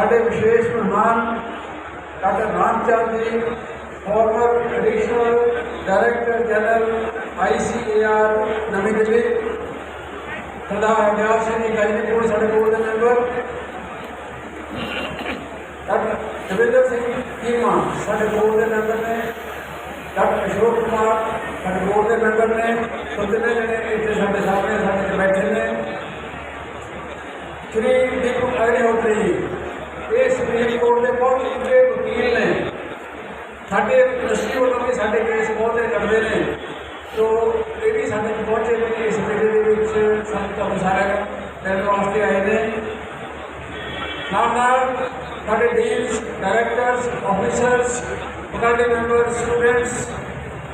ਸਾਡੇ ਵਿਸ਼ੇਸ਼ ਮਹਿਮਾਨ doctor Ramchand ji former additional director general ICAR ਨਵੀਂ ਦਿੱਲੀ। ਸਰਦਾਰ ਅਵਿਆਸ ਸਿੰਘ ਜੀ ਗਾਜੀਪੁਰ ਸਾਡੇ ਕੋਲ ਦੇ ਮੈਂਬਰ ਡਾਕਟਰ ਦਵਿੰਦਰ ਸਿੰਘ ਚੀਮਾ ਸਾਡੇ ਬੋਰਡ ਦੇ ਮੈਂਬਰ ਨੇ। ਡਾਕਟਰ ਅਸ਼ੋਕ ਕੁਮਾਰ, ਸਾਡੇ ਬੋਰਡ ਦੇ ਮੈਂਬਰ ਨੇ। ਸੋ ਤਿੰਨੇ ਜਣੇ ਇੱਥੇ ਸਾਡੇ ਸਾਹਮਣੇ, ਸਾਡੇ ਚ ਬੈਠੇ ਨੇ। ਸ਼੍ਰੀ ਦੀਪਕ ਅਗਨੀਹੋਤਰੀ ਜੀ ਇਹ ਸੁਪਰੀਮ ਕੋਰਟ ਦੇ ਬਹੁਤ ਉੱਚੇ ਵਕੀਲ ਨੇ ਸਾਡੇ ਯੂਨੀਵਰਸਿਟੀ ਵੱਲੋਂ ਵੀ ਸਾਡੇ ਕੇਸ ਬਹੁਤ ਲੜਦੇ ਨੇ ਸੋ ਇਹ ਵੀ ਸਾਡੇ ਕੋਲ ਪਹੁੰਚੇ ਨੇ ਇਸ ਮੇਲੇ ਦੇ ਵਿੱਚ ਸਾਨੂੰ ਤੁਹਾਨੂੰ ਸਾਰਿਆਂ ਨੂੰ ਮਿਲਣ ਵਾਸਤੇ ਆਏ ਨੇ ਨਾਲ ਨਾਲ ਸਾਡੇ deans directors officers faculty member students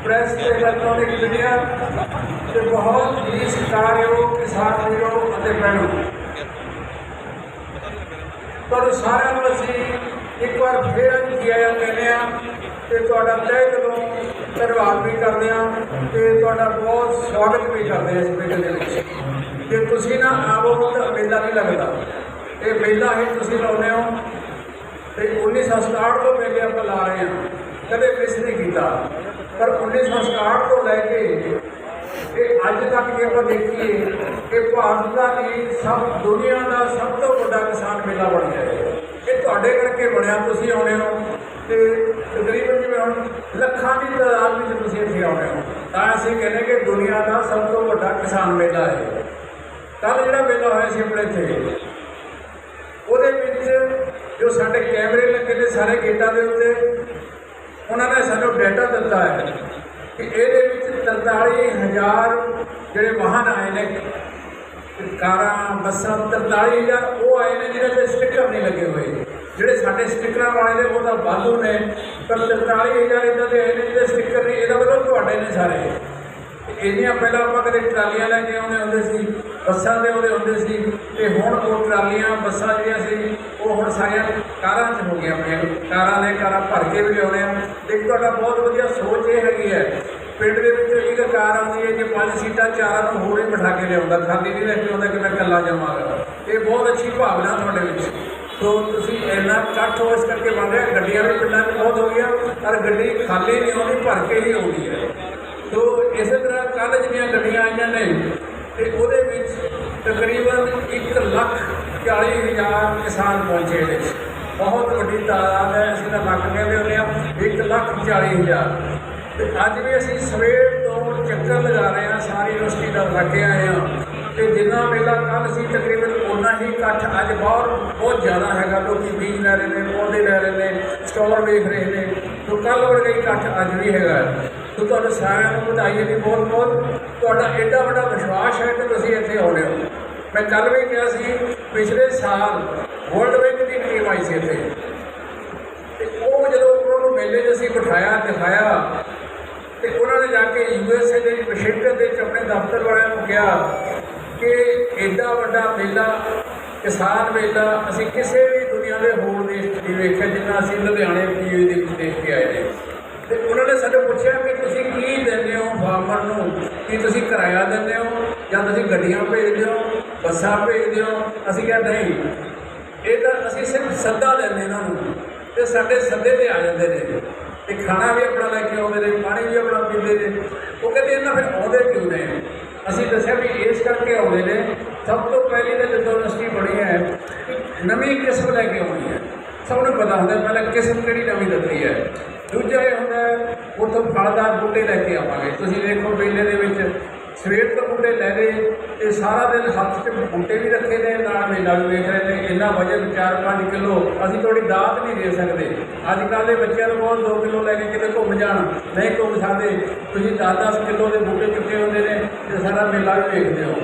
press ਤੇ ਇਲੈਕਟ੍ਰੋਨਿਕ ਮੀਡੀਆ ਤੇ ਬਹੁਤ ਹੀ ਸਤਿਕਾਰਯੋਗ ਕਿਸਾਨ ਵੀਰੋ ਅਤੇ ਭੈਣੋ ਤੁਹਾਨੂੰ ਸਾਰਿਆਂ ਨੂੰ ਅਸੀਂ ਇੱਕ ਵਾਰ ਫੇਰ ਕੀ ਕਹਿੰਦੇ ਆ ਤੇ ਤੁਹਾਡਾ ਤਹਿ ਦਿਲੋਂ ਧੰਨਵਾਦ ਵੀ ਕਰਦੇ ਆ ਤੇ ਤੁਹਾਡਾ ਬਹੁਤ ਸਵਾਗਤ ਵੀ ਕਰਦੇ ਆ ਇਸ ਮੇਲੇ ਦੇ ਵਿੱਚ। ਤੇ ਤੁਸੀਂ ਨਾ ਆਵੋ ਤਾਂ ਮੇਲਾ ਨਹੀਂ ਲੱਗਦਾ। ਇਹ ਮੇਲਾ ਹੀ ਤੁਸੀਂ ਲਾਉਂਦੇ ਹੋ। ਤੇ 1967 ਤੋਂ ਮੇਲੇ ਆਪਾਂ ਲਾ ਰਹੇ ਹਾਂ। ਕਦੇ ਮਿਸ ਨਹੀਂ ਕੀਤਾ। ਪਰ 1967 ਤੋਂ ਲੈ ਕੇ ਇਹ ਅੱਜ ਤੱਕ ਜੇ ਆਪਾਂ ਦੇਖੀਏ ਕਿ ਭਾਰਤ ਦਾ ਨਹੀਂ ਸਭ, ਦੁਨੀਆ ਦਾ ਸਭ ਤੋਂ ਵੱਡਾ ਕਿਸਾਨ ਮੇਲਾ ਬਣ ਗਿਆ ਹੈ। ਇਹ ਤੁਹਾਡੇ ਕਰਕੇ ਬਣਿਆ, ਤੁਸੀਂ ਆਉਣੇ ਹੋ ਤੇ ਤਕਰੀਬਨ ਜਿਵੇਂ ਹੁਣ ਲੱਖਾਂ ਦੀ ਤਾਦਾਦ ਵਿੱਚ ਤੁਸੀਂ ਇੱਥੇ ਆਉਣੇ ਹੋ। ਤਾਂ ਅਸੀਂ ਕਹਿੰਦੇ ਕਿ ਦੁਨੀਆ ਦਾ ਸਭ ਤੋਂ ਵੱਡਾ ਕਿਸਾਨ ਮੇਲਾ ਹੈ। ਕੱਲ ਜਿਹੜਾ ਮੇਲਾ ਹੋਇਆ ਸੀ ਆਪਣੇ ਇੱਥੇ, ਉਹਦੇ ਵਿੱਚ ਜੋ ਸਾਡੇ ਕੈਮਰੇ ਲੱਗੇ ਨੇ ਸਾਰੇ ਗੇਟਾਂ ਦੇ ਉੱਤੇ, ਉਹਨਾਂ ਨੇ ਸਾਨੂੰ ਡਾਟਾ ਦਿੱਤਾ ਹੈ। ਕਿ ਇਹਦੇ ਵਿੱਚ 43000 ਜਿਹੜੇ ਵਾਹਨ ਆਏ ਨੇ, ਕਾਰਾਂ, ਬੱਸਾਂ 43000 ਉਹ ਆਏ ਨੇ ਜਿਹਨਾਂ ਤੇ ਸਟicker ਨਹੀਂ ਲੱਗੇ ਹੋਏ। ਜਿਹੜੇ ਸਾਡੇ ਸਟickਰਾਂ ਵਾਲੇ ਨੇ, ਉਹ ਤਾਂ ਵਾਧੂ ਨੇ, ਪਰ 43000 ਇਦਾਂ ਦੇ ਆਏ ਨੇ ਜਿਹਦੇ ਸਟicker ਨਹੀਂ ਇਹਦਾ ਮਤਲਬ ਤੁਹਾਡੇ ਨੇ ਸਾਰੇ। ਇੰਨੀਆਂ ਪਹਿਲਾਂ ਆਪਾਂ ਕਦੇ ਟਰਾਲੀਆਂ ਲੈ ਕੇ ਆਉਂਦੇ ਹੁੰਦੇ ਸੀ ਬੱਸਾਂ ਦੇ ਆਉਂਦੇ ਹੁੰਦੇ ਸੀ ਤੇ ਹੁਣ ਉਹ ਟਰਾਲੀਆਂ, ਬੱਸਾਂ ਜਿਹੜੀਆਂ ਸੀ, ਉਹ ਹੁਣ ਸਾਰੀਆਂ ਕਾਰਾਂ 'ਚ ਹੋ ਗਈਆਂ ਆਪਣੀਆਂ ਕਾਰਾਂ ਦੇ ਕਾਰਾਂ ਭਰ ਕੇ ਵੀ ਲਿਆਉਂਦੇ ਆ। ਇੱਕ ਤੁਹਾਡਾ ਬਹੁਤ ਵਧੀਆ ਸੋਚ ਇਹ ਹੈਗੀ ਹੈ। ਪਿੰਡ ਦੇ ਵਿੱਚ ਇੱਕ ਕਾਰ ਆਉਂਦੀ ਹੈ ਜੇ ਪੰਜ ਸੀਟਾਂ ਚਾਰਾਂ ਨੂੰ ਹੋਰ ਹੀ ਬਿਠਾ ਕੇ ਲਿਆਉਂਦਾ। ਖਾਲੀ ਨਹੀਂ ਲੈ ਕੇ ਆਉਂਦਾ ਕਿ ਮੈਂ ਇਕੱਲਾ ਜਾਵਾਂਗਾ ਇਹ ਬਹੁਤ ਅੱਛੀ ਭਾਵਨਾ ਤੁਹਾਡੇ ਵਿੱਚ। ਸੋ ਤੁਸੀਂ ਇੰਨਾ ਇਕੱਠ ਹੋ ਇਸ ਕਰਕੇ ਬਣ ਰਿਹਾ। ਗੱਡੀਆਂ ਵੀ ਪਿੰਡਾਂ 'ਚ ਬਹੁਤ ਹੋ ਗਈਆਂ, ਪਰ ਗੱਡੀ ਖਾਲੀ ਨਹੀਂ ਆਉਂਦੀ, ਭਰ ਕੇ ਹੀ ਆਉਂਦੀ ਹੈ। ਤੋ ਇਸੇ ਤਰ੍ਹਾਂ ਕੱਲ੍ਹ ਜਿਹੜੀਆਂ ਗੱਡੀਆਂ ਆਈਆਂ ਨੇ, ਤੇ ਉਹਦੇ ਤਕਰੀਬਨ 1 ਲੱਖ 40 ਹਜ਼ਾਰ ਕਿਸਾਨ ਪਹੁੰਚੇ ਨੇ। ਬਹੁਤ ਵੱਡੀ ਤਾਦਾਦ ਹੈ, ਅਸੀਂ ਤਾਂ ਲੱਖ ਕਹਿੰਦੇ ਹੁੰਦੇ ਆ 1 ਲੱਖ 40 ਹਜ਼ਾਰ। ਤੇ ਅੱਜ ਵੀ ਅਸੀਂ ਸਵੇਰ ਤੋਂ ਚੱਕਰ ਲਗਾ ਰਹੇ ਹਾਂ, ਸਾਰੀ ਯੂਨੀਵਰਸਿਟੀ ਦਾ ਲੱਗੇ ਆਏ ਹਾਂ। ਤੇ ਜਿੰਨਾ ਮੇਲਾ ਕੱਲ ਸੀ, ਤਕਰੀਬਨ ਉਨਾ ਹੀ ਇਕੱਠ ਅੱਜ ਬਹੁਤ ਬਹੁਤ ਜ਼ਿਆਦਾ ਹੈਗਾ। ਲੋਕੀ ਬੀਜ ਲੈ ਰਹੇ ਨੇ, ਪੌਦੇ ਲੈ ਰਹੇ ਨੇ, ਸਟਾਲ ਵੇਖ ਰਹੇ ਨੇ। ਤੋ ਕੱਲ ਵਰਗਾ ਇਕੱਠ ਅੱਜ ਵੀ ਹੈਗਾ। ਤੋ ਤੁਹਾਨੂੰ ਸਾਰਿਆਂ ਨੂੰ ਵਧਾਈ ਹੈ ਜੀ ਬਹੁਤ ਬਹੁਤ। ਤੁਹਾਡਾ ਐਡਾ ਵੱਡਾ ਵਿਸ਼ਵਾਸ ਹੈ ਕਿ ਤੁਸੀਂ ਇੱਥੇ ਆਉਣੇ ਹੋ। ਮੈਂ ਕੱਲ ਵੀ ਕਿਹਾ ਸੀ, ਪਿਛਲੇ ਸਾਲ ਵਰਲਡ ਬੈਂਕ ਦੀ ਟੀਮ ਆਈ ਸੀ ਇੱਥੇ। ਤੇ ਉਹ ਜਦੋਂ ਉਹਨਾਂ ਨੂੰ ਮੇਲੇ 'ਚ ਅਸੀਂ ਬਿਠਾਇਆ, ਦਿਖਾਇਆ, ਤੇ ਉਹਨਾਂ ਨੇ ਜਾ ਕੇ ਯੂਐਸਏ ਦੇ ਵਾਸ਼ਿੰਗਟਨ ਦੇ ਵਿੱਚ ਆਪਣੇ ਦਫ਼ਤਰ ਵਾਲਿਆਂ ਨੂੰ ਕਿਹਾ ਕਿ ਐਡਾ ਵੱਡਾ ਮੇਲਾ, ਕਿਸਾਨ ਮੇਲਾ, ਅਸੀਂ ਕਿਸੇ ਵੀ ਦੁਨੀਆ ਦੇ ਹੋਰ ਦੇਸ਼ 'ਚ ਵੇਖਿਆ ਜਿੰਨਾ ਅਸੀਂ ਲੁਧਿਆਣੇ ਪੀਏ ਦੇ ਦੇਖ ਕੇ ਆਏ ਨੇ ਤੇ ਉਹਨਾਂ ਨੇ ਸਾਨੂੰ ਪੁੱਛਿਆ ਕਿ ਤੁਸੀਂ ਕੀ ਦਿੰਦੇ ਹੋ ਫਾਰਮਰ ਨੂੰ? ਕੀ ਤੁਸੀਂ ਕਿਰਾਇਆ ਦਿੰਦੇ ਹੋ? ਜਾਂ ਤੁਸੀਂ ਗੱਡੀਆਂ ਭੇਜਦੇ ਹੋ? ਬੱਸਾਂ ਭੇਜਦੇ ਹੋ? ਅਸੀਂ ਕਿਹਾ, ਨਹੀਂ। ਇਹ ਤਾਂ ਅਸੀਂ ਸਿਰਫ ਸੱਦਾ ਦਿੰਦੇ ਇਹਨਾਂ ਨੂੰ। ਤੇ ਸਾਡੇ ਸੱਦੇ ਤੇ ਆ ਜਾਂਦੇ ਨੇ। ਤੇ ਖਾਣਾ ਵੀ ਆਪਣਾ ਲੈ ਕੇ ਆਉਂਦੇ ਨੇ, ਪਾਣੀ ਵੀ ਆਪਣਾ ਪੀਂਦੇ ਨੇ। ਉਹ ਕਹਿੰਦੇ, ਇਹਨਾਂ ਫਿਰ ਆਉਂਦੇ ਕਿਉਂ ਨੇ? ਅਸੀਂ ਦੱਸਿਆ ਵੀ ਇਸ ਕਰਕੇ ਆਉਂਦੇ ਨੇ। ਸਭ ਤੋਂ ਪਹਿਲੀ ਤਾਂ ਜਦੋਂ ਯੂਨੀਵਰਸਿਟੀ ਬਣੀ ਹੈ ਨਵੀਂ ਕਿਸਮ ਲੈ ਕੇ ਆਉਣੀ ਹੈ। ਸਭ ਨੂੰ ਪਤਾ ਹੁੰਦਾ ਪਹਿਲਾਂ ਕਿਸਮ ਕਿਹੜੀ ਨਵੀਂ ਦਿੱਤੀ ਹੈ। ਦੂਜਾ ਇਹ ਹੁੰਦਾ ਹੈ, ਉੱਥੋਂ ਫਲਦਾਰ ਬੂਟੇ ਲੈ ਕੇ ਆਵਾਂਗੇ। ਤੁਸੀਂ ਦੇਖੋ ਮੇਲੇ ਦੇ ਵਿੱਚ ਸਵੇਰ ਤੋਂ ਬੂਟੇ ਲੈ ਲਏ ਤੇ ਸਾਰਾ ਦਿਨ ਹੱਥ 'ਚ ਬੂਟੇ ਵੀ ਰੱਖੇ ਨੇ ਨਾਲ ਮੇਲਾ ਵੀ ਵੇਖ ਰਹੇ ਨੇ। ਇੰਨਾ ਵਜਨ 4-5 ਕਿਲੋ ਅਸੀਂ ਤੁਹਾਡੀ ਦਾਤ ਨਹੀਂ ਦੇ ਸਕਦੇ। ਅੱਜ ਕੱਲ੍ਹ ਦੇ ਬੱਚਿਆਂ ਨੂੰ ਬਹੁਤ 2 ਕਿਲੋ ਲੈ ਕੇ ਕਿਤੇ ਘੁੰਮ ਜਾਣ। ਨਹੀਂ ਘੁੰਮ ਸਕਦੇ। ਤੁਸੀਂ 10-10 ਕਿਲੋ ਦੇ ਬੂਟੇ ਚੁੱਕੇ ਹੁੰਦੇ ਨੇ ਤੇ ਸਾਰਾ ਮੇਲਾ ਵੀ ਵੇਖਦੇ ਹੋ।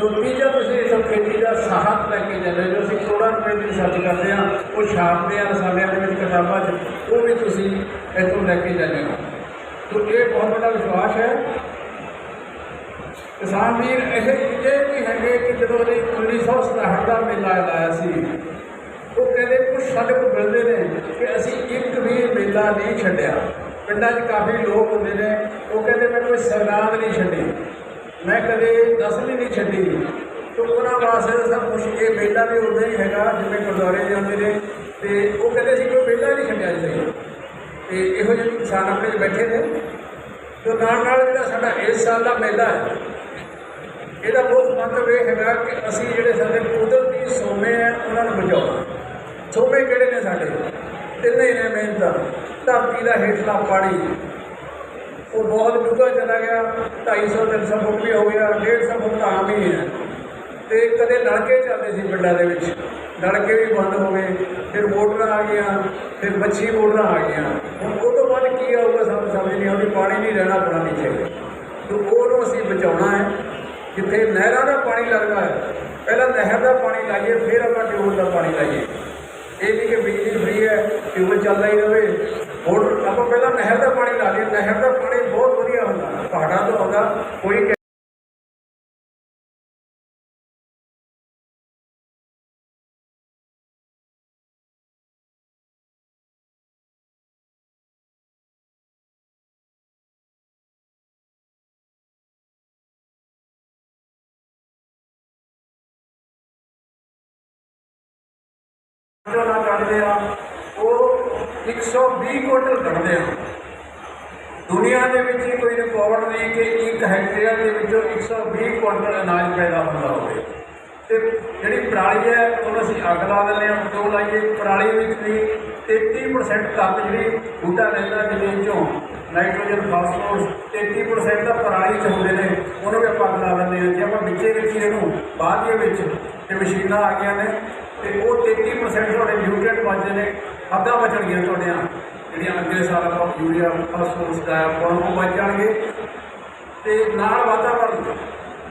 ਤੋ ਤੀਜਾ ਤੁਸੀਂ ਇਸ ਖੇਤੀ ਦਾ ਸਾਹਤ ਲੈ ਕੇ ਜਾਂਦੇ ਹੋ ਜੋ ਅਸੀਂ ਕਰੋੜਾਂ ਰੁਪਏ ਦੀ ਰਿਸਰਚ ਕਰਦੇ ਹਾਂ। ਉਹ ਛਾਪਦੇ ਆ ਰਸਾਲਿਆਂ ਦੇ ਵਿੱਚ ਕਿਤਾਬਾਂ 'ਚ। ਉਹ ਵੀ ਤੁਸੀਂ ਇੱਥੋਂ ਲੈ ਕੇ ਜਾਂਦੇ ਹੋ। ਤੋ ਇਹ ਬਹੁਤ ਵੱਡਾ ਵਿਸ਼ਵਾਸ ਹੈ। ਕਿਸਾਨ ਵੀਰ, ਇਹ ਇਹ ਵੀ ਹੈਗੇ ਕਿ ਜਦੋਂ ਉਹਨੇ 1967 ਦਾ ਮੇਲਾ ਲਾਇਆ ਸੀ, ਉਹ ਕਹਿੰਦੇ ਕੁਝ ਸਾਡੇ ਕੋਲ ਮਿਲਦੇ ਨੇ ਕਿ ਅਸੀਂ ਇੱਕ ਵੀ ਮੇਲਾ ਨਹੀਂ ਛੱਡਿਆ। ਪਿੰਡਾਂ 'ਚ ਕਾਫੀ ਲੋਕ ਹੁੰਦੇ ਨੇ। ਉਹ ਕਹਿੰਦੇ ਮੈਂ ਕੋਈ ਸਰਨਾਦ ਨਹੀਂ ਛੱਡੀ। ਮੈਂ ਕਦੇ ਦਸਵੀਂ ਨਹੀਂ ਛੱਡੀ। ਤੋ ਉਹਨਾਂ ਵਾਸਤੇ ਸਭ ਕੁਝ ਇਹ ਮੇਲਾ ਵੀ ਉਦਾਂ ਹੀ ਹੈਗਾ, ਜਿਵੇਂ ਗੁਰਦੁਆਰੇ ਜਾਂਦੇ ਨੇ, ਤੇ ਉਹ ਕਹਿੰਦੇ ਸੀ ਕੋਈ ਵਿਹਲਾ ਨਹੀਂ ਛੱਡਿਆ ਜੀ। ਤੇ ਇਹੋ ਜਿਹੇ ਕਿਸਾਨ ਆਪਣੇ 'ਚ ਬੈਠੇ ਨੇ। ਤੇ ਨਾਲ ਨਾਲ ਜਿਹੜਾ ਸਾਡਾ ਇਸ ਸਾਲ ਦਾ ਮੇਲਾ ਹੈ, ਇਹਦਾ ਬਹੁਤ ਮੰਤਵ ਇਹ ਹੈਗਾ ਕਿ ਅਸੀਂ ਜਿਹੜੇ ਸਾਡੇ ਕੁਦਰਤੀ ਸੋਮੇ ਆ, ਉਹਨਾਂ ਨੂੰ ਬਚਾਓ। ਸੋਮੇ ਕਿਹੜੇ ਨੇ ਸਾਡੇ? ਤਿੰਨੇ ਨੇ ਮਿਹਨਤਾਂ। ਧਰਤੀ ਦਾ ਹੇਠਲਾ ਪਾਣੀ। ਉਹ ਬਹੁਤ ਡੂੰਘਾ ਚਲਾ ਗਿਆ 250 300 ਫੁੱਟ ਵੀ ਹੋ ਗਿਆ 150 ਫੁੱਟ ਤਾਂ ਆਮ ਹੀ ਹੈ। ਤੇ ਕਦੇ ਨਲਕੇ ਚੱਲਦੇ ਸੀ ਪਿੰਡਾਂ ਦੇ ਵਿੱਚ। ਨਲਕੇ ਵੀ ਬੰਦ ਹੋ ਗਏ, ਫਿਰ ਮੋਟਰਾਂ ਆ ਗਈਆਂ, ਫਿਰ ਮੱਛੀ ਮੋਟਰਾਂ ਆ ਗਈਆਂ। ਹੁਣ ਉਹ ਤੋਂ ਬਾਅਦ ਕੀ ਆਊਗਾ ਸਾਨੂੰ ਸਮਝ ਨਹੀਂ ਆਉਂਦੀ, ਪਾਣੀ ਨਹੀਂ ਰਹਿਣਾ ਪੜ੍ਹਨਾ ਨਹੀਂ ਚਾਹੀਦਾ ਤੇ ਉਹਨੂੰ ਅਸੀਂ ਬਚਾਉਣਾ ਹੈ। ਜਿੱਥੇ ਨਹਿਰਾਂ ਦਾ ਪਾਣੀ ਲੱਗਦਾ ਹੈ, ਪਹਿਲਾਂ ਨਹਿਰ ਦਾ ਪਾਣੀ ਲਾਈਏ, ਫਿਰ ਆਪਾਂ ਟਿਊਬਲ ਦਾ ਪਾਣੀ ਲਾਈਏ। ਇਹ ਨਹੀਂ ਕਿ ਬਿਜਲੀ ਫ੍ਰੀ ਹੈ ਟਿਊਬਲ ਚੱਲਦਾ ਹੀ ਰਹੇ ਹੁਣ ਆਪਾਂ ਪਹਿਲਾਂ ਨਹਿਰ ਦਾ ਪਾਣੀ ਲਾ ਲਈਏ। ਨਹਿਰ ਦਾ ਪਾਣੀ ਬਹੁਤ ਵਧੀਆ ਹੁੰਦਾ। ਪਹਾੜਾਂ ਤੋਂ ਆਉਂਦਾ, ਕੋਈ ਜੋ ਨਾ ਕੱਢਦੇ ਆ। ਉਹ 120 ਕੁਇੰਟਲ ਕੱਢਦੇ ਆ। ਦੁਨੀਆ ਦੇ ਵਿੱਚ ਹੀ ਕੋਈ ਰਿਕਾਰਡ ਨਹੀਂ ਕਿ ਇੱਕ ਹੈਕਟੇਅਰ ਦੇ ਵਿੱਚੋਂ 120 ਕੁਇੰਟਲ ਅਨਾਜ ਪੈਦਾ ਹੁੰਦਾ ਹੋਵੇ। ਤੇ ਜਿਹੜੀ ਪਰਾਲੀ ਹੈ, ਉਹਨੂੰ ਅਸੀਂ ਅੱਗ ਲਾ ਦਿੰਦੇ ਹਾਂ, ਕਿਉਂ ਲਾਈਏ? ਪਰਾਲੀ ਵਿੱਚ ਵੀ 33% ਤੱਕ ਜਿਹੜੀ ਬੂਟਾ ਲੈਂਦਾ ਜ਼ਮੀਨ ਚੋਂ। ਨਾਈਟ੍ਰੋਜਨ ਫਾਸਫੋਰਸ 33% ਦਾ ਪਰਾਲੀ ਚ ਹੁੰਦੇ ਨੇ, ਉਹਨੂੰ ਵੀ ਆਪਾਂ ਅੱਗ ਲਾ ਦਿੰਦੇ ਹਾਂ। ਜੇ ਆਪਾਂ ਵਿੱਚੇ ਰੱਖੀਏ ਇਹਨੂੰ, ਬਾਅਦ ਦੇ ਵਿੱਚ ਤੇ ਮਸ਼ੀਨਾਂ ਆ ਗਈਆਂ ਨੇ। ਤੇ ਉਹ 33% ਤੁਹਾਡੇ ਨਿਊਟ੍ਰੀਐਂਟ ਬਚਦੇ ਨੇ, ਅੱਧਾ ਬਚਣ ਗਿਆ ਤੁਹਾਡੀਆਂ। ਜਿਹੜੀਆਂ ਅੱਗੇ ਸਾਲ ਆਪਾਂ ਯੂਰੀਆ ਫਾਸਫੋਰਸ ਦਾ ਉਹ ਬਚ ਜਾਣਗੇ। ਤੇ ਨਾਲ ਵਾਤਾਵਰਨ।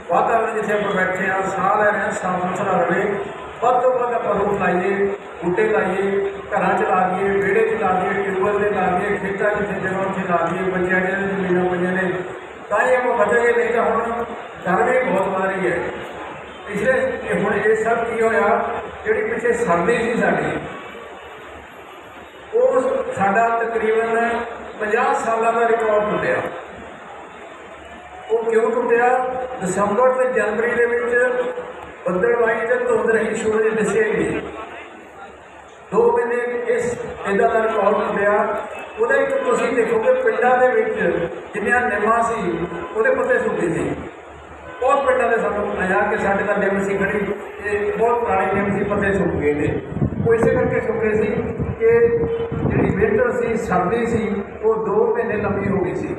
ਵਾਤਾਵਰਨ ਜਿੱਥੇ ਆਪਾਂ ਬੈਠੇ ਆ ਸਾਹ ਲੈ ਰਹੇ ਆ ਸਾਫ਼ ਸੁਥਰਾ ਰਹੇ। ਵੱਧ ਤੋਂ ਵੱਧ ਆਪਾਂ ਰੁੱਖ ਲਾਈਏ, ਬੂਟੇ ਲਾਈਏ, ਘਰਾਂ ਚ ਲਾ ਦਈਏ, ਵਿਹੜੇ ਚ ਲਾ ਦਈਏ ਟਿਊਬਲ ਤੇ ਲਾ ਦਈਏ, ਖੇਤਾਂ 'ਚ ਜਗ੍ਹਾ ਉੱਥੇ ਲਾ ਦਈਏ, ਬੱਚਿਆਂ ਦੇ ਜ਼ਮੀਨਾਂ ਪਈਆਂ ਨੇ। ਤਾਂ ਇਹ ਆਪਾਂ ਬਚਾਂਗੇ ਨਹੀਂ ਤਾਂ ਹੁਣ ਗਰਮੀ ਬਹੁਤ ਵੱਧ ਰਹੀ ਹੈ। ਪਿਛਲੇ ਇਹ ਹੁਣ ਇਹ ਸਭ ਕੀ ਹੋਇਆ, ਜਿਹੜੀ ਪਿੱਛੇ ਸਰਦੀ ਸੀ ਸਾਡੀ, ਉਹ ਸਾਡਾ ਤਕਰੀਬਨ 50 ਸਾਲਾਂ ਦਾ ਰਿਕਾਰਡ ਟੁੱਟਿਆ। ਉਹ ਕਿਉਂ ਟੁੱਟਿਆ? ਦਸੰਬਰ ਤੇ ਜਨਵਰੀ ਦੇ ਵਿੱਚ ਬੱਦਲਵਾਈ ਤੇ ਧੁੰਦ ਰਹੀ, ਸੂਰਜ ਦਿਸੇ ਨਹੀਂ ਦੋ ਮਹੀਨੇ ਇਸ ਇਹਦਾ ਦਾ ਰਿਕਾਰਡ ਟੁੱਟਿਆ। ਉਹਦੇ ਇੱਕ ਤੁਸੀਂ ਦੇਖੋਗੇ ਪਿੰਡਾਂ ਦੇ ਵਿੱਚ ਜਿੰਨੀਆਂ ਨਿੰਮਾਂ ਸੀ, ਉਹਦੇ ਪੱਤੇ ਸੁੱਕੇ ਸੀ। ਬਹੁਤ ਪਿੰਡਾਂ ਦੇ ਸਾਨੂੰ ਆਇਆ ਕਿ ਸਾਡੇ ਤਾਂ ਨਿੰਮ ਸੀ ਖੜੀ ਇਹ ਬਹੁਤ ਪੁਰਾਣੇ ਨਿੰਮ ਸੀ, ਪੱਤੇ ਸੁੱਕ ਗਏ ਨੇ। ਉਹ ਇਸੇ ਕਰਕੇ ਸੁੱਕੇ ਸੀ ਕਿ ਜਿਹੜੀ ਵਿੰਟਰ ਸੀ, ਸਰਦੀ ਸੀ, ਉਹ 2 ਮਹੀਨੇ ਲੰਬੀ ਹੋ ਗਈ ਸੀ।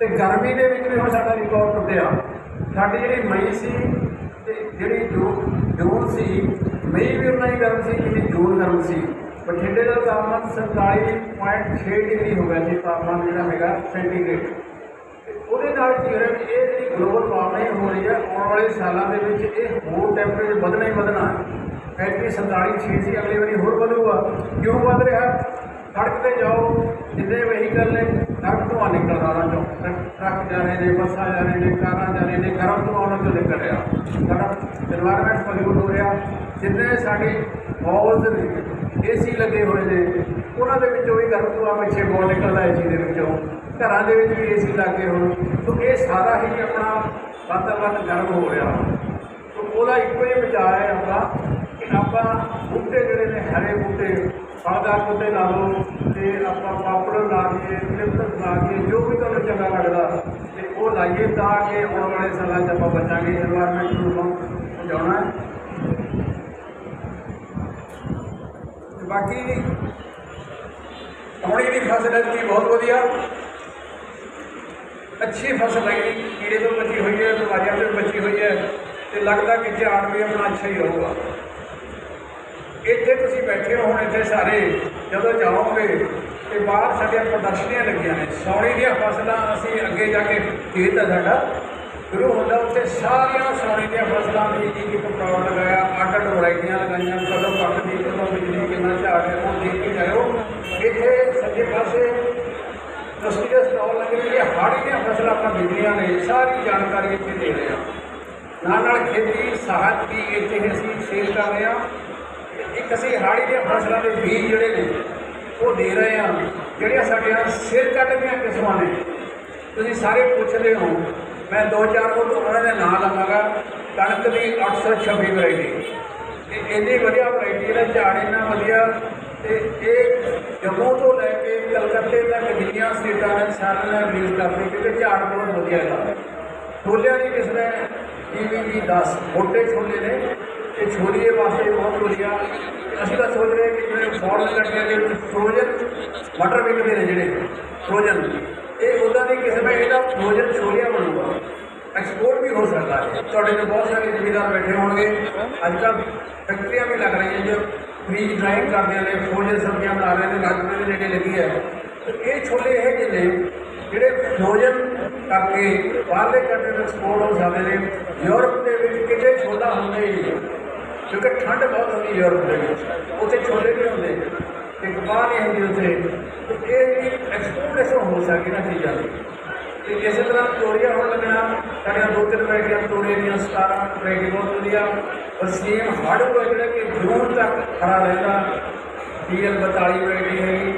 ਤੇ ਗਰਮੀ ਦੇ ਵਿੱਚ ਵੀ ਹੁਣ ਸਾਡਾ ਰਿਕਾਰਡ ਟੁੱਟਿਆ। ਸਾਡੀ ਜਿਹੜੀ ਮਈ ਸੀ ਤੇ ਜਿਹੜੀ ਜੋ, ਜੂਨ ਸੀ, ਮਈ ਵੀ ਉਨਾ ਹੀ ਗਰਮ ਸੀ ਜਿੰਨੀ ਜੂਨ ਗਰਮ ਸੀ। ਬਠਿੰਡੇ ਦਾ ਤਾਪਮਾਨ 47.6 ਡਿਗਰੀ ਹੋ ਗਿਆ ਸੀ, ਤਾਪਮਾਨ ਜਿਹੜਾ ਹੈਗਾ, ਸੈਂਟੀਗ੍ਰੇਡ। ਉਹਦੇ ਨਾਲ ਕੀ ਹੋ ਰਿਹਾ ਵੀ ਇਹ ਜਿਹੜੀ ਗਲੋਬਲ ਵਾਰਮਿੰਗ ਹੋ ਰਹੀ ਹੈ, ਆਉਣ ਵਾਲੇ ਸਾਲਾਂ ਦੇ ਵਿੱਚ ਇਹ ਹੋਰ ਟੈਂਪਰੇਚਰ ਵਧਣਾ ਹੀ ਵਧਣਾ ਹੈ। ਐਟਲੀ 47 6 ਸੀ ਅਗਲੇ ਵਾਰੀ ਹੋਰ ਵਧੂਗਾ। ਕਿਉਂ ਵਧ ਰਿਹਾ? ਸੜਕ ਤੇ ਜਾਓ, ਜਿੰਨੇ ਵਹੀਕਲ ਨੇ ਸੜਕ ਤੋਂ ਆ ਨਿਕਲਦਾ ਨਾ ਚੋਂ। ਟਰੱਕ ਜਾ ਰਹੇ ਨੇ, ਬੱਸਾਂ ਜਾ ਰਹੇ ਨੇ, ਕਾਰਾਂ ਜਾ ਰਹੇ ਨੇ ਗਰਮ ਤੋਂ ਆਉਣ 'ਚੋਂ ਨਿਕਲ ਰਿਹਾ ਸਾਡਾ এনवायरमेंट ਪੋਲਿਊਟ ਹੋ ਰਿਹਾ। ਜਿੰਨੇ ਸਾਡੇ ਹਾਲਸ ਨੇ ਏਸੀ ਲੱਗੇ ਹੋਏ ਨੇ, ਉਹਨਾਂ ਦੇ ਵਿੱਚੋਂ ਵੀ ਗਰਮ ਤੋਂ ਪਿੱਛੇ ਬਹੁਤ ਨਿਕਲਦਾ ਏਸੀ ਦੇ ਵਿੱਚੋਂ। ਘਰਾਂ ਦੇ ਵਿੱਚ ਵੀ ਏਸੀ ਲੱਗੇ ਹੋਣ। ਸੋ ਇਹ ਸਾਰਾ ਹੀ ਆਪਣਾ ਵਾਤਾਵਰਨ ਗਰਮ ਹੋ ਰਿਹਾ। ਸੋ ਉਹਦਾ ਇੱਕੋ ਹੀ ਵਿਚਾਰ ਹੈ ਆਪਣਾ ਕਿ ਆਪਾਂ ਬੂਟੇ ਜਿਹੜੇ ਨੇ, ਹਰੇ ਬੂਟੇ, ਸਾਦਾ ਬੂਟੇ ਲਾ ਲਓ ਤੇ ਆਪਾਂ ਪਾਪੜ ਲਾ ਕੇ ਲਿਪਟਸ ਲਾ ਕੇ ਜੋ ਵੀ ਤੁਹਾਨੂੰ ਚੰਗਾ ਲੱਗਦਾ ਤੇ ਉਹ ਲਾਈਏ ਤਾਂ ਕਿ ਆਉਣ ਵਾਲੇ ਸਾਲਾਂ 'ਚ ਆਪਾਂ ਬਚਾਂਗੇ এনवायरमेंट ਨੂੰ ਬਚਾਉਣਾ ਬਾਕੀ ਕੌੜੀ ਦੀ ਫਸਲ ਹੈ ਜੀ, ਬਹੁਤ ਵਧੀਆ। ਅੱਛੀ ਫਸਲ ਹੈਗੀ, ਕੀੜੇ ਤੋਂ ਬਚੀ ਹੋਈ ਹੈ, ਬਿਮਾਰੀਆਂ ਤੋਂ ਬਚੀ ਹੋਈ ਹੈ ਤੇ ਲੱਗਦਾ ਕਿ ਝਾੜ ਵੀ ਆਪਣਾ ਅੱਛਾ ਹੀ ਰਹੂਗਾ। ਇੱਥੇ ਤੁਸੀਂ ਬੈਠੇ ਹੋ ਹੁਣ ਇੱਥੇ ਸਾਰੇ ਜਦੋਂ ਜਾਓਗੇ ਤੇ ਬਾਹਰ ਸਾਡੀਆਂ ਪ੍ਰਦਰਸ਼ਨੀਆਂ ਲੱਗੀਆਂ ਨੇ। ਸੌਣੀ ਦੀਆਂ ਫਸਲਾਂ ਅਸੀਂ ਅੱਗੇ ਜਾ ਕੇ ਖੇਤ ਹੈ ਸਾਡਾ। ਸ਼ੁਰੂ ਹੁੰਦਾ ਉੱਥੇ ਸਾਰੀਆਂ ਸੌਣੀ ਦੀਆਂ ਫਸਲਾਂ ਦੀ ਇੱਕ ਇੱਕ ਪਲਾਟ ਲਗਾਇਆ, ਅੱਡ ਅੱਡ ਵੈਰਾਈਟੀਆਂ ਲਗਾਈਆਂ, ਕਦੋਂ ਪੱਕਦੀ ਕਦੋਂ ਬਿਜਲੀ, ਕਿੰਨਾ ਝਾੜ ਹੈ, ਉਹ ਦੇਖ ਕੇ ਜਾਇਓ। ਇੱਥੇ ਸੱਜੇ ਪਾਸੇ ਰਸਤੀ ਦੇ ਸਟਾਲ ਲੱਗੇ ਨੇ ਜਿਹੜੇ ਹਾੜੀ ਦੀਆਂ ਫਸਲਾਂ ਆਪਾਂ ਬੀਜੀਆਂ ਨੇ, ਸਾਰੀ ਜਾਣਕਾਰੀ ਇੱਥੇ ਦੇ ਰਹੇ ਹਾਂ। ਨਾਲ ਨਾਲ ਖੇਤੀ ਸਾਹਿਤ ਵੀ ਇੱਥੇ ਅਸੀਂ ਸੇਲ ਕਰ ਰਹੇ ਹਾਂ। ਇੱਕ ਅਸੀਂ ਹਾੜੀ ਦੀਆਂ ਫਸਲਾਂ ਦੇ ਬੀਜ ਜਿਹੜੇ ਨੇ, ਉਹ ਦੇ ਰਹੇ ਹਾਂ। ਜਿਹੜੀਆਂ ਸਾਡੀਆਂ ਸਿਰ ਕੱਟ ਦੀਆਂ ਕਿਸਮਾਂ ਨੇ। ਤੁਸੀਂ ਸਾਰੇ ਪੁੱਛਦੇ ਹੋ, ਮੈਂ ਦੋ ਚਾਰ ਕੋਲ ਉਹਨਾਂ ਦੇ ਨਾਂ ਲਵਾਂਗਾ। ਕਣਕ ਦੀ 826 ਵੈਰਾਈਟੀ। ਇਹ ਇੰਨੀ ਵਧੀਆ ਵੈਰਾਈਟੀ ਜਿਹੜਾ ਝਾੜ ਇੰਨਾ ਵਧੀਆ ਤੇ ਇਹ ਜੰਮੂ ਤੋਂ ਲੈ ਕੇ ਕਲਕੱਤੇ ਤੱਕ ਜਿੰਨੀਆਂ ਸਟੇਟਾਂ ਨੇ ਸਾਰਿਆਂ ਨੇ ਰਿਲੀਜ਼ ਕਰਦੇ ਕਿਉਂਕਿ ਝਾੜ ਬਹੁਤ ਵਧੀਆ ਹੈ ਛੋਲਿਆਂ ਦੀ ਕਿਸਮ ਹੈ ਈਵੀਜੀ 10 ਮੋਟੇ ਛੋਲੇ ਨੇ ਇਹ ਛੋਲੀਏ ਵਾਸਤੇ ਬਹੁਤ ਵਧੀਆ ਅਸੀਂ ਤਾਂ ਸੋਚ ਰਹੇ ਕਿ ਜਿਵੇਂ ਫੋਰਨ ਕੰਟਰੀਆਂ ਦੇ ਵਿੱਚ ਫਰੋਜ਼ਨ ਮਟਰ ਵਿਕਦੇ ਨੇ ਜਿਹੜੇ ਫਰੋਜ਼ਨ ਇਹ ਉਹਦਾ ਦੀ ਕਿਸਮ ਹੈ ਇਹਦਾ ਫਰੋਜ਼ਨ ਛੋਲਿਆਂ ਬਣੂਗਾ ਐਕਸਪੋਰਟ ਵੀ ਹੋ ਸਕਦਾ ਹੈ ਤੁਹਾਡੇ ਕੋਲ ਬਹੁਤ ਸਾਰੇ ਜ਼ਿਮੀਦਾਰ ਬੈਠੇ ਹੋਣਗੇ ਅੱਜ ਕੱਲ੍ਹ ਫੈਕਟਰੀਆਂ ਵੀ ਲੱਗ ਰਹੀਆਂ ਜੋ ਫ੍ਰੀਜ ਡਰਾਈਵ ਕਰਦੇ ਨੇ ਫਰੋਜ਼ਨ ਸਬਜ਼ੀਆਂ ਬਣਾ ਰਹੇ ਨੇ ਲਾਗੂ ਦੇ ਨੇੜੇ ਲੱਗੀ ਹੈ ਤੇ ਇਹ ਛੋਲੇ ਇਹ ਜਿਹੇ ਨੇ ਜਿਹੜੇ ਫਰੋਜ਼ਨ ਕਰਕੇ ਬਾਹਰਲੇ ਕੰਟਰੀ ਨੂੰ ਐਕਸਪੋਰਟ ਹੋ ਸਕਦੇ ਨੇ ਯੂਰਪ ਦੇ ਵਿੱਚ ਕਿਤੇ ਛੋਲਾ ਹੁੰਦਾ ਹੀ ਨਹੀਂ ਕਿਉਂਕਿ ਠੰਡ ਬਹੁਤ ਹੁੰਦੀ ਯੂਰਪ ਦੇ ਵਿੱਚ ਉੱਥੇ ਛੋਲੇ ਨਹੀਂ ਹੁੰਦੇ ਤੇ ਕਪਾਹ ਨਹੀਂ ਹੁੰਦੀ ਉੱਥੇ ਤੇ ਇਹ ਵੀ ਐਕਸਪੋਰਟੇਸ਼ਨ ਹੋ ਸਕਦੀ ਨਾ ਚੀਜ਼ਾਂ ਦੀ ਤੇ ਇਸੇ ਤਰ੍ਹਾਂ ਤੋਰੀਆ ਹੋਣ ਲੱਗਣਾ, ਸਾਡੀਆਂ ਦੋ ਤਿੰਨ ਵੈਰਾਈਟੀਆਂ ਤੋਰੀਆਂ ਦੀਆਂ 17 ਵੈਰਾਈਟੀ ਬਹੁਤ ਵਧੀਆ। ਔਰ ਸੇਮ ਹਾੜੂ ਹੈ ਜਿਹੜਾ ਕਿ ਜੂਨ ਤੱਕ ਹਰਾ ਰਹਿੰਦਾ। ਡੀਐਲ 42 ਵੈਰਾਈਟੀ ਹੈਗੀ।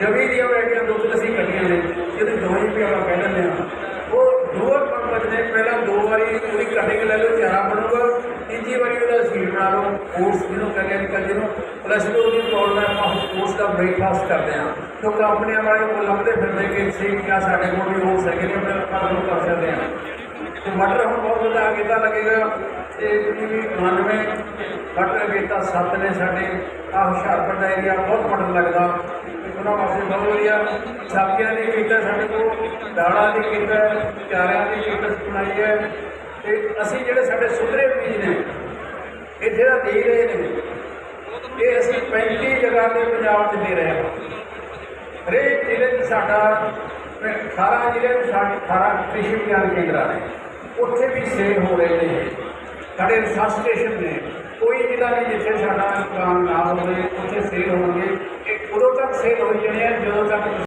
ਜਵੀ ਦੀਆਂ ਵੈਰਾਈਟੀਆਂ ਦੋ ਤਿੰਨ ਅਸੀਂ ਕੱਢੀਆਂ ਨੇ, ਜਿਹਦੇ ਦੋਵੇਂ ਵੀ ਆਪਾਂ ਕਹਿ ਦਿੰਦੇ ਹਾਂ। ਉਹ ਦੂਰ ਪੰਜ ਨੇ ਪਹਿਲਾਂ ਦੋ ਵਾਰੀ ਉਹਦੀ ਕਟਿੰਗ ਲੈ ਲਓ, ਚਾਰਾ ਬਣੂਗਾ। ਤੀਜੀ ਵਾਰੀ ਉਹਦਾ ਸੀਡ ਬਣਾ ਲਓ ਓਟਸ ਜਿਹਨੂੰ ਕਹਿੰਦੇ ਨੇ ਕੱਲ ਜਿਹਨੂੰ ਪਲੱਸ ਟੂ ਦੀ ਪ੍ਰੋਬਲਮ ਆਪਾਂ ਓਟਸ ਦਾ ਬ੍ਰੇਕਫਾਸਟ ਕਰਦੇ ਹਾਂ। ਕਿਉਂਕਿ ਕੰਪਨੀਆਂ ਵਾਲੇ ਕੋਲ ਲੱਭਦੇ ਫਿਰਦੇ ਕਿ ਸੇ ਕਿਆ ਸਾਡੇ ਕੋਲ ਵੀ ਹੋ ਸਕੇ ਨੇ, ਆਪਣੇ ਆਪਾਂ ਨੂੰ ਕਰ ਸਕਦੇ ਹਾਂ। ਤੇ ਮਟਰ ਹੁਣ ਬਹੁਤ ਵਧੀਆ ਅਗੇਤਾ ਲੱਗੇਗਾ। ਤੇ ਜਿਹੜੀ 99 ਮਟਰ ਅਗੇਤਾ ਸੱਤ ਨੇ ਸਾਡੇ। ਆ ਹੁਸ਼ਿਆਰਪੁਰ ਦਾ ਏਰੀਆ ਬਹੁਤ ਮਟਰ ਲੱਗਦਾ। ਉਹਨਾਂ ਵਾਸਤੇ ਬਹੁਤ ਵਧੀਆ। ਸਬਜ਼ੀਆਂ ਦੀ ਕੀਤਾ ਸਾਡੇ ਕੋਲ, ਦਾਲਾਂ ਦੀ ਕੀਤਾ ਚਾਰਿਆਂ ਦੀ ਕੀਤਾ ਬਣਾਈ ਹੈ। ਤੇ ਅਸੀਂ ਜਿਹੜੇ ਸਾਡੇ ਸੁਧਰੇ ਬੀਜ ਨੇ ਇਹ ਜਿਹੜਾ ਦੇ ਰਹੇ ਨੇ। ਇਹ ਅਸੀਂ 35 ਜਗ੍ਹਾ ਤੇ ਪੰਜਾਬ 'ਚ ਦੇ ਰਹੇ। ਹਾਂ ਹਰੇਕ ਜ਼ਿਲ੍ਹੇ 'ਚ ਸਾਡਾ 18 ਜ਼ਿਲ੍ਹੇ 'ਚ ਸਾਡੇ 18 ਕ੍ਰਿਸ਼ੀ ਵਿਗਿਆਨ ਕੇਂਦਰ ਨੇ ਉੱਥੇ ਵੀ ਸੇਲ ਹੋ ਰਹੇ ਨੇ। ਸਾਡੇ ਰਿਸਰਚ ਸਟੇਸ਼ਨ ਨੇ। ਕੋਈ ਜ਼ਿਲ੍ਹਾ ਨਹੀਂ ਜਿੱਥੇ ਸਾਡਾ ਕੰਮ ਨਾ ਹੋਵੇ, ਉੱਥੇ ਸੇਲ ਹੋਣਗੇ। ਇਹ ਉਦੋਂ ਤੱਕ ਸੇਲ ਹੋਈ ਜਾਣੀ ਹੈ, ਜਦੋਂ ਤੱਕ